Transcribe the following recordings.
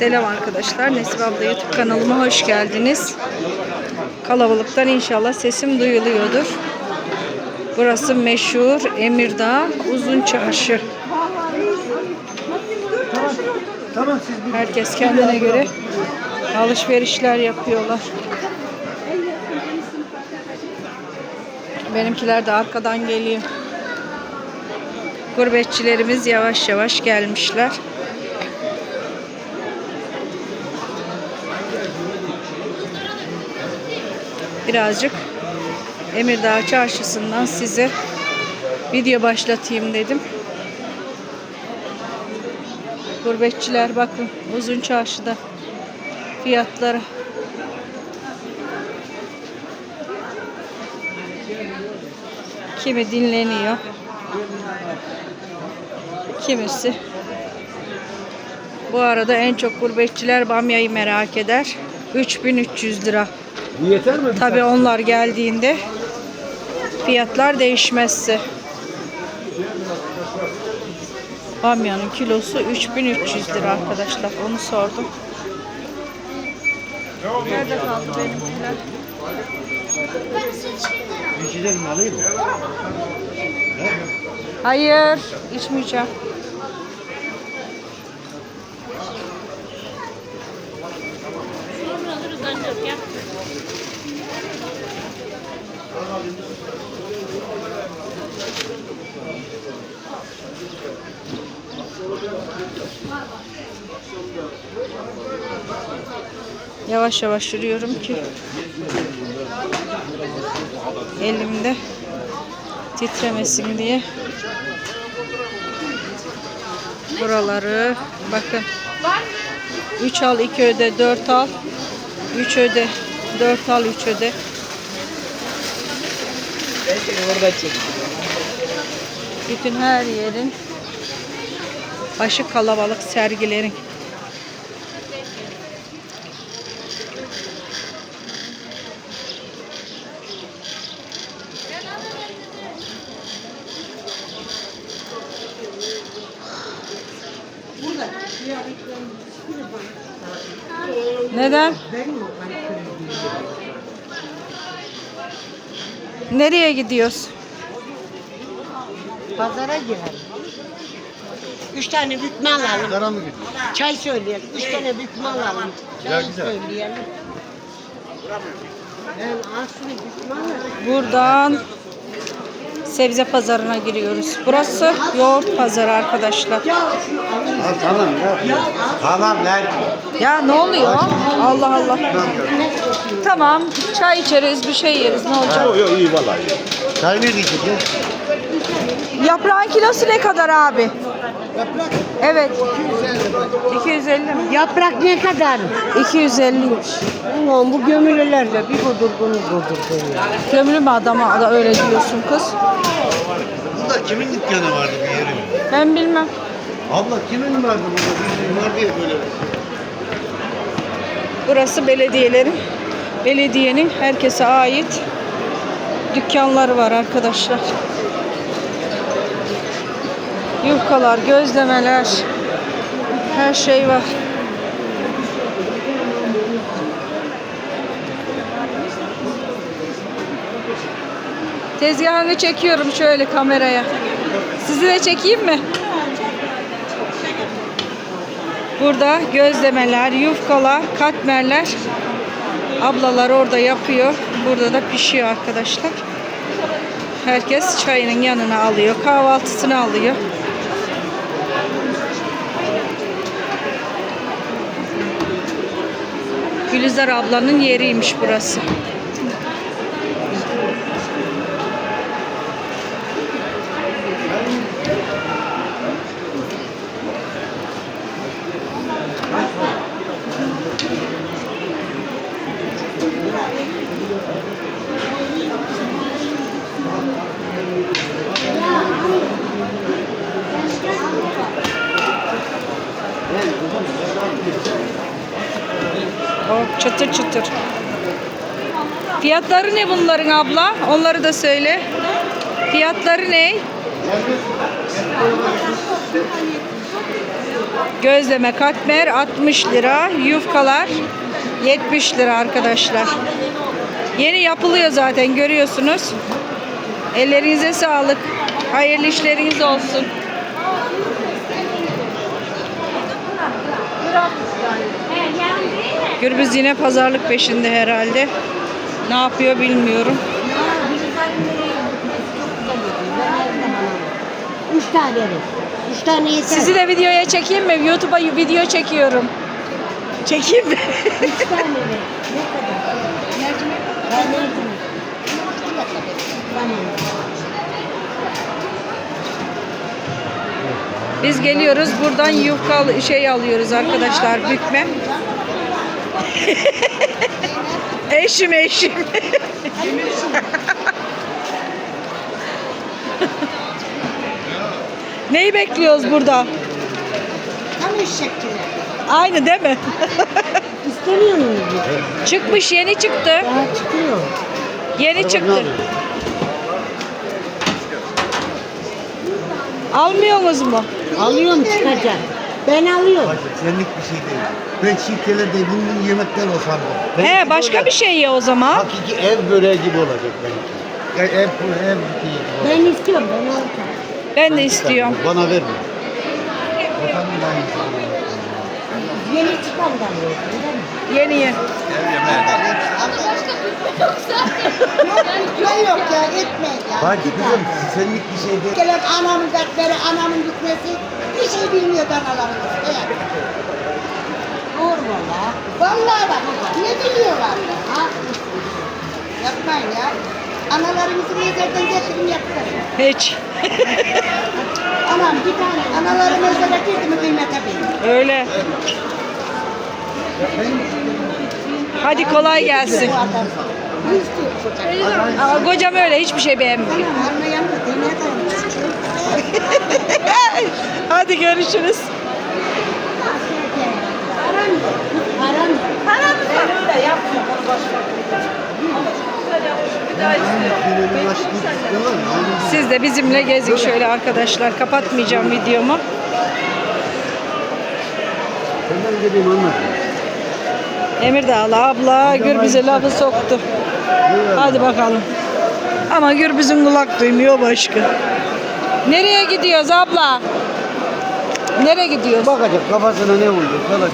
Selam arkadaşlar. Nesip abla YouTube kanalıma hoş geldiniz. Kalabalıktan inşallah sesim duyuluyordur. Burası meşhur Emirdağ Uzun Çarşı. Herkes kendine göre alışverişler yapıyorlar. Benimkiler de arkadan geliyor. Gurbetçilerimiz yavaş yavaş gelmişler. Birazcık Emirdağ Çarşısı'ndan size video başlatayım dedim. Gurbetçiler bakın uzun çarşıda fiyatları. Kimi dinleniyor. Kimisi. Bu arada en çok gurbetçiler bamyayı merak eder. 3300 lira. Bu yeter mi? Tabii onlar geldiğinde fiyatlar değişmezse. Bamyanın kilosu 3300 lira arkadaşlar. Onu sordum. Nerede kaldı benimkiler? Hayır, içmeyeceğim. Yavaş yavaş yürüyorum ki elimde titremesin diye. Buraları bakın. 3 al 2 öde 4 al. 3 öde 4 al 3 öde. Bütün her yerin başı kalabalık sergilerin Neden? Nereye gidiyoruz? Pazara girelim. Üç tane bükme alalım. Kara mı gidiyor? Çay söyleyelim. Üç tane bükme alalım. Çay güzel. söyleyelim. Ben aslında bükme alalım. Buradan sebze pazarına giriyoruz. Burası yoğurt pazarı arkadaşlar. Ha, tamam ya. Tamam lan. Ya ne oluyor? Allah Allah. Tamam çay içeriz bir şey yeriz ne olacak? Yok yok iyi vallahi. Çay ne diyeceğiz? Yaprağın kilosu ne kadar abi? Evet. 250 mi? Yaprak ne kadar? 250'ymiş. Ulan bu gömülülerle bir kudurgunuz kudurgun ya. Gömülü mü adama da öyle diyorsun kız? Burada kimin dükkanı vardı bir yeri? Ben bilmem. Abla kimin vardı burada? Bir var diye böyle. Burası belediyelerin, belediyenin herkese ait dükkanları var arkadaşlar. Yufkalar, gözlemeler, her şey var. Tezgahını çekiyorum şöyle kameraya. Sizi de çekeyim mi? Burada gözlemeler, yufkalar, katmerler ablalar orada yapıyor. Burada da pişiyor arkadaşlar. Herkes çayının yanına alıyor. Kahvaltısını alıyor. Gülizar ablanın yeriymiş burası. Fiyatları ne bunların abla? Onları da söyle. Fiyatları ne? Gözleme katmer 60 lira. Yufkalar 70 lira arkadaşlar. Yeni yapılıyor zaten görüyorsunuz. Ellerinize sağlık. Hayırlı işleriniz olsun. Gürbüz yine pazarlık peşinde herhalde. Ne yapıyor bilmiyorum. Üç tane ver. Üç tane yeter. Sizi de videoya çekeyim mi? YouTube'a video çekiyorum. Çekeyim mi? Üç tane ver. Ne kadar? Mercimek. Mercimek. Biz geliyoruz. Buradan yufka şey alıyoruz arkadaşlar. Bükme. eşim eşim. Neyi bekliyoruz burada? Tam eşekçiler. Aynı değil mi? İstemiyor muyuz? Çıkmış yeni çıktı. Daha çıkıyor. Yeni çıktı. Almıyorsunuz mu? Alıyorum çıkacak. Ben alıyorum. Bacı senlik bir şey değil. Ben şirketlerde bunun yemekler o sandım. He başka bir şey ya o zaman. Hakiki ev böreği gibi olacak benimki. Ya ev, ev böreği gibi olacak. Ben istiyorum. Ben alacağım. Ben de istiyorum. Bana verme. Vatanın aynısı. Yeni çıkan da alıyorsun değil mi? Yeni yeni. Yok yok ya etmeyin ya. Bacı kızım senlik bir şey değil. Gelen anamın dertleri, anamın gitmesi bir şey bilmiyor analarımız. Evet. Doğru valla. Vallahi bak ne biliyorlar? Ha? Yapmayın ya. Analarımızı mezardan getirin yaptırın. Hiç. Anam bir tane anaları mezara girdi mi kıymete bil. Öyle. Hadi kolay gelsin. Bu adam. Ne istiyor çocuk? Aa, kocam öyle hiçbir şey beğenmiyor. Anlayan da demeye kalmış. Hadi görüşürüz. Siz de bizimle gezin şöyle arkadaşlar. Kapatmayacağım videomu. Senden geleyim anlat. Emirdağlı abla Gürbüz'e lafı soktu. Hadi bakalım. Ama Gürbüz'ün kulak duymuyor başka. Nereye gidiyoruz abla? Nereye gidiyoruz? Bakacak kafasına ne oldu kalacak.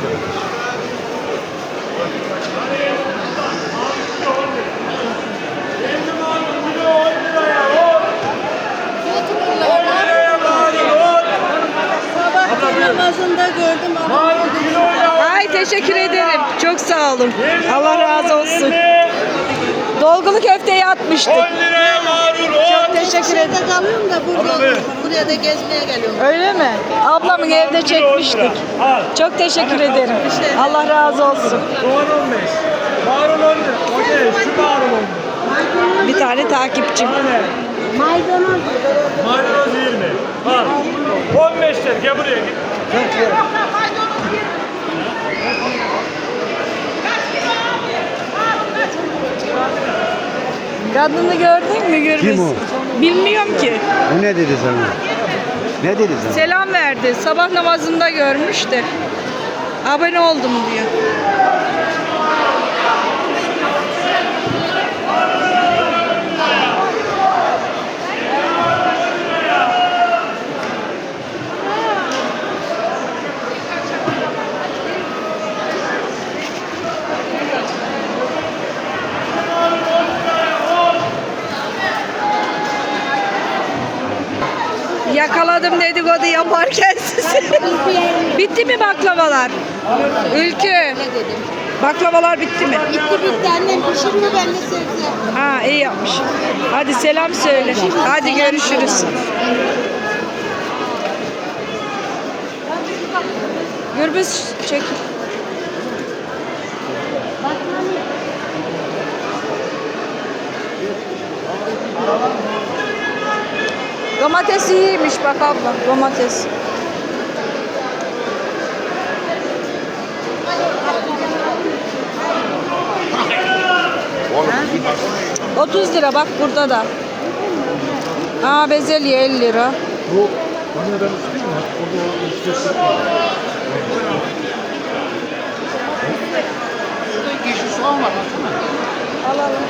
Gördüm ama. Ay teşekkür ederim. Çok sağ olun. Allah razı olsun. Dolgulu köfteyi atmıştık. Çok teşekkür ederim. Şeyde kalıyorum da burada buraya da gezmeye geliyorum. Öyle mi? Ablamın evde çekmiştik. Çok teşekkür ederim. Allah razı olsun. Soğan 15. Marul 10 lira. Şu marul 10 lira. Bir tane takipçim. maydanoz. Maydanoz 20. Bak. 15 lira. Gel buraya git. Kadını gördün mü Gürbüz? Kim o? Bilmiyorum ki. Bu ne dedi sana? Ne dedi sana? Selam verdi. Sabah namazında görmüş de. Abone oldum diyor. Yakaladım dedikodu yaparken sizi. bitti mi baklavalar? Ülkü. Baklavalar bitti mi? Bitti bitti annem pişirme ben de sebze. Ha iyi yapmış. Hadi selam söyle. Hadi görüşürüz. Gürbüz çek. Domates iyiymiş bak abla domates. Ha? 30 lira bak burada da. Aa bezelye 50 lira. Bu bunu ben tutayım mı? Burada işte Şurada yeşil soğan var baksana. Alalım.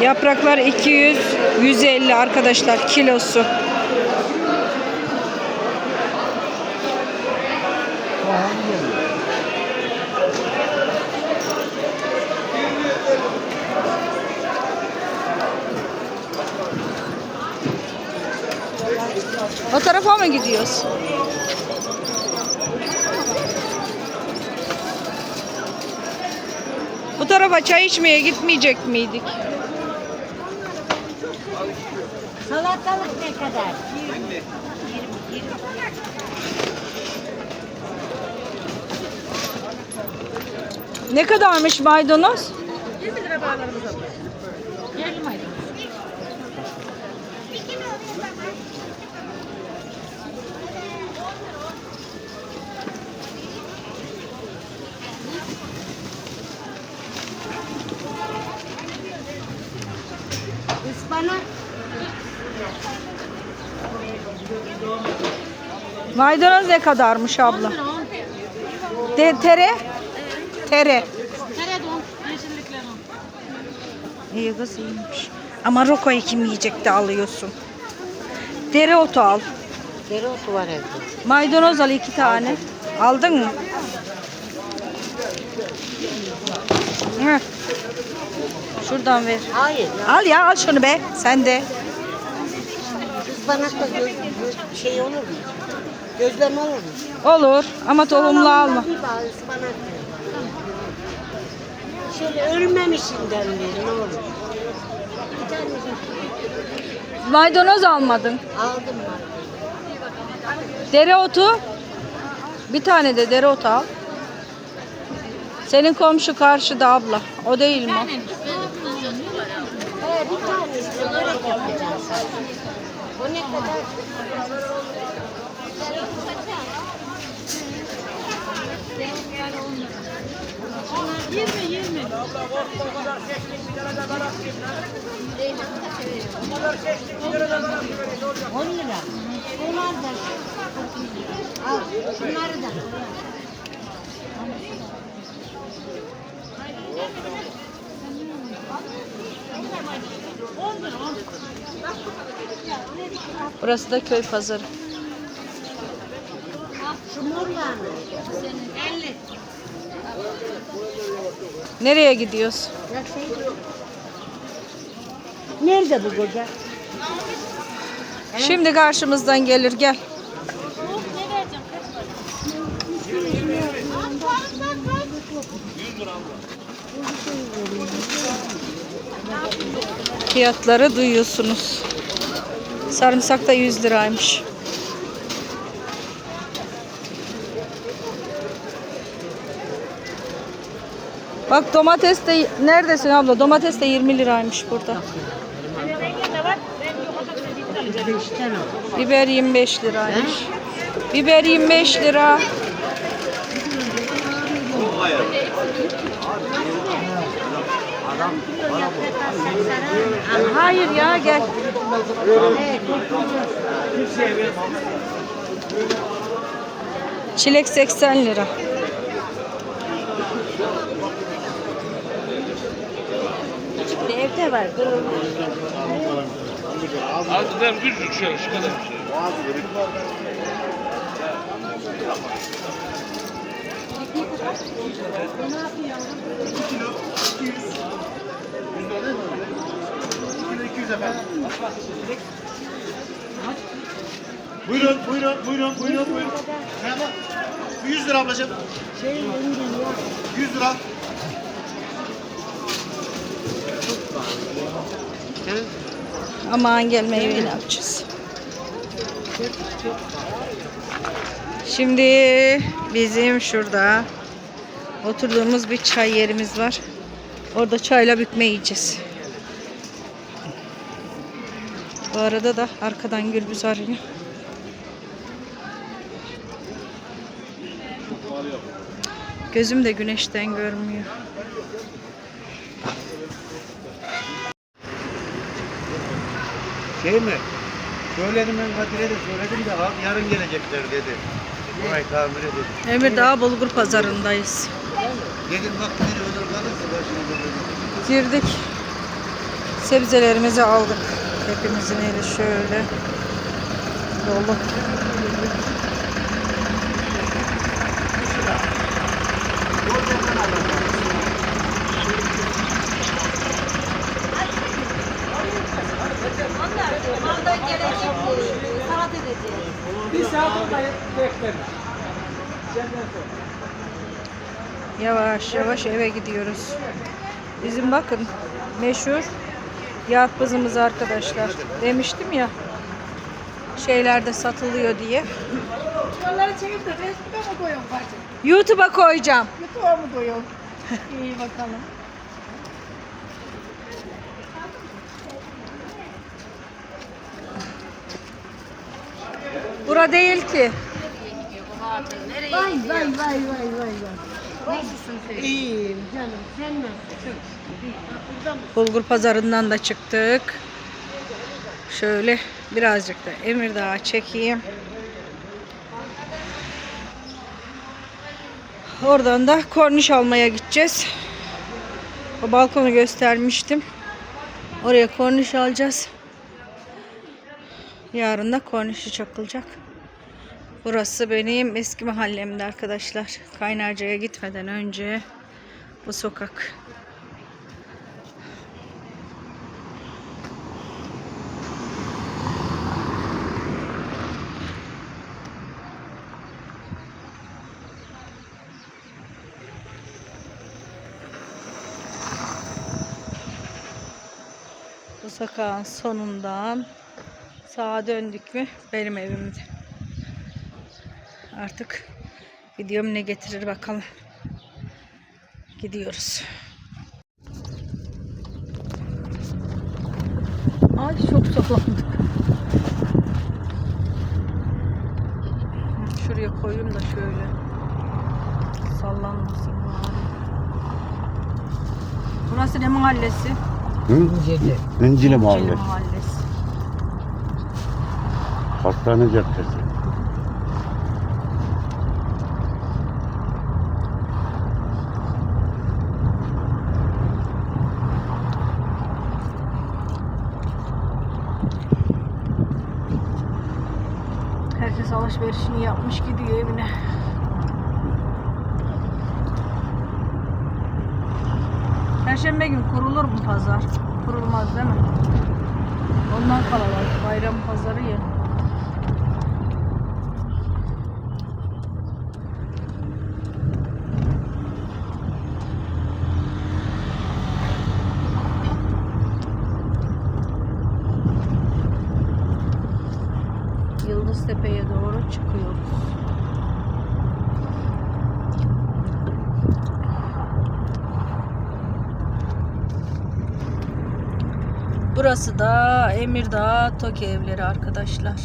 Yapraklar 200, 150 arkadaşlar kilosu. O tarafa mı gidiyoruz? Bu tarafa çay içmeye gitmeyecek miydik? Salatalık ne kadar? Ne kadarmış maydanoz? Yarım Maydanoz ne kadarmış abla? De, tere? Tere. İyi kız iyiymiş. Ama rokoyu kim yiyecek de alıyorsun. Dereotu al. dereotu var evde. Maydanoz al iki tane. Aldın mı? Heh. Şuradan ver. Hayır. Al ya al şunu be. Sen de. Ispanak da göz, göz, şey olur mu? Gözleme olur mu? Olur ama tohumlu alma. Bir. Şöyle ölmemişinden verin ne olur. Bir tane Maydanoz almadın. aldım ben. Dereotu. Bir tane de dereotu al. Senin komşu karşıda abla. O değil mi? bir sadece. O ne kadar? On lira. Bunlar da. Al şunları da. Burası da köy pazarı. Şu. Nereye gidiyoruz? Nerede bu koca? Şimdi karşımızdan gelir gel. Fiyatları duyuyorsunuz. Sarımsak da 100 liraymış. Bak domates de neredesin abla? Domates de 20 liraymış burada. Biber 25 liraymış. Biber 25 lira. Hayır ya gel. Çilek 80 lira. Evde var. Azıdan küçük şöyle şu kadar bir şey. Buyurun, buyurun, buyurun, buyurun, buyurun. Merhaba. 100 lira ablacığım. Şey indirim ya. 100 lira. Aman gel meyve ne yapacağız? Şimdi bizim şurada oturduğumuz bir çay yerimiz var. Orada çayla bükme yiyeceğiz. Bu arada da arkadan gürbüz arıyor. Gözüm de güneşten görmüyor. Şey mi? Söyledim ben Kadir'e de söyledim de abi yarın gelecekler dedi. Burayı tamir edelim. Emirdağ Bulgur Pazarındayız. Bak biri olur kalırsa başına. Girdik. Sebzelerimizi aldık. Hepimizin eli şöyle dolu. Bir saat orada sonra. Yavaş yavaş eve gidiyoruz. Bizim bakın meşhur yarpızımız arkadaşlar. Demiştim ya şeylerde satılıyor diye. Onları çekip de Facebook'a mı koyuyorsun bacım? YouTube'a koyacağım. YouTube'a mı koyuyorsun? İyi bakalım. Bura değil ki. Vay vay vay vay vay vay. Nasılsın sen? İyiyim canım. Sen nasılsın? Bulgur pazarından da çıktık. Şöyle birazcık da Emirdağ'a çekeyim. Oradan da korniş almaya gideceğiz. O balkonu göstermiştim. Oraya korniş alacağız. Yarın da kornişi çakılacak. Burası benim eski mahallemde arkadaşlar. Kaynarca'ya gitmeden önce bu sokak. Bu sokağın sonundan sağa döndük mü benim evimde. Artık videom ne getirir bakalım. Gidiyoruz. Ay çok sallandık. Şuraya koyayım da şöyle. Sallanmasın bari. Burası ne mahallesi? İncili Cili Mahalle. mahallesi. Hastane Caddesi. Herkes alışverişini yapmış gidiyor evine. Perşembe gün kurulur mu pazar? Kurulmaz değil mi? Ondan kalabalık. Bayram pazarı ya. Burası da Emirdağ Toki evleri arkadaşlar.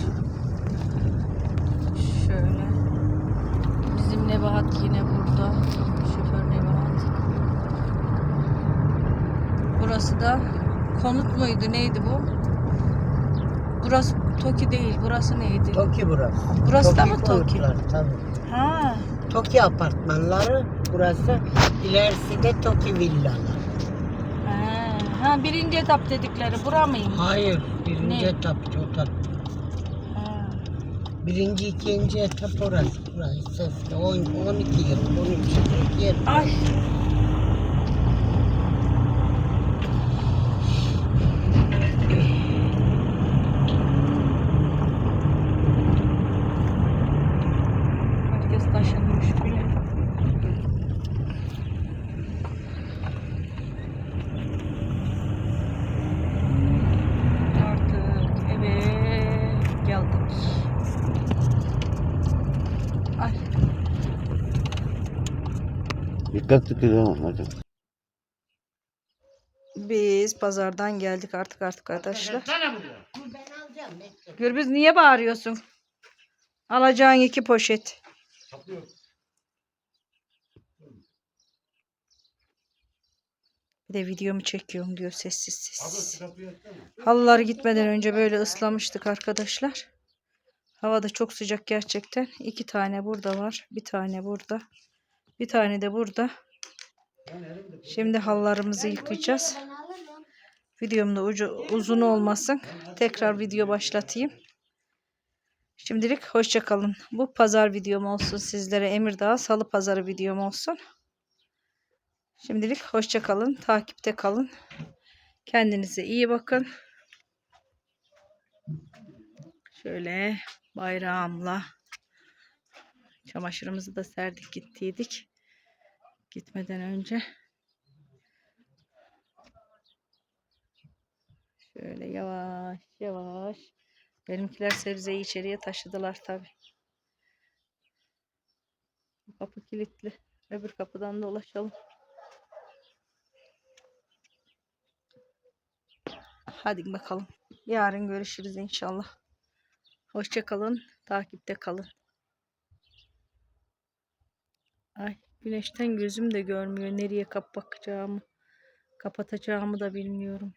Şöyle. Bizim Nebahat yine burada. Şoför Nebahat. Burası da konut muydu neydi bu? Burası Toki değil. Burası neydi? Toki burası. Burası da mı Toki? Tabii. Ha. Toki apartmanları burası. İlerisi de Toki villalar. Ha, birinci etap dedikleri bura mıyım? Hayır. Birinci Ne? etap o. Ha. Birinci, ikinci etap orası. Burası sesli. 10, 12 yıl, 13 yıl yer. Ay. Herkes taşınmış bile. Artık eve geldik. Ay. Kızım hadi. Biz pazardan geldik artık artık arkadaşlar. Gürbüz niye bağırıyorsun? Alacağın iki poşet. Bir de videomu çekiyorum diyor sessiz sessiz. Halılar gitmeden önce böyle ıslamıştık arkadaşlar. Hava da çok sıcak gerçekten. İki tane burada var. Bir tane burada. Bir tane de burada. Şimdi halılarımızı yıkayacağız. Videom da ucu, uzun olmasın. Tekrar video başlatayım. Şimdilik hoşça kalın. Bu pazar videom olsun sizlere. Emirdağ Salı Pazarı videom olsun. Şimdilik hoşça kalın. Takipte kalın. Kendinize iyi bakın. Şöyle bayrağımla çamaşırımızı da serdik gittiydik. Gitmeden önce. Şöyle yavaş yavaş. Benimkiler sebzeyi içeriye taşıdılar tabi. Kapı kilitli. Öbür kapıdan dolaşalım. Hadi bakalım. Yarın görüşürüz inşallah. Hoşça kalın. Takipte kalın. Ay güneşten gözüm de görmüyor. Nereye kap bakacağımı, kapatacağımı da bilmiyorum.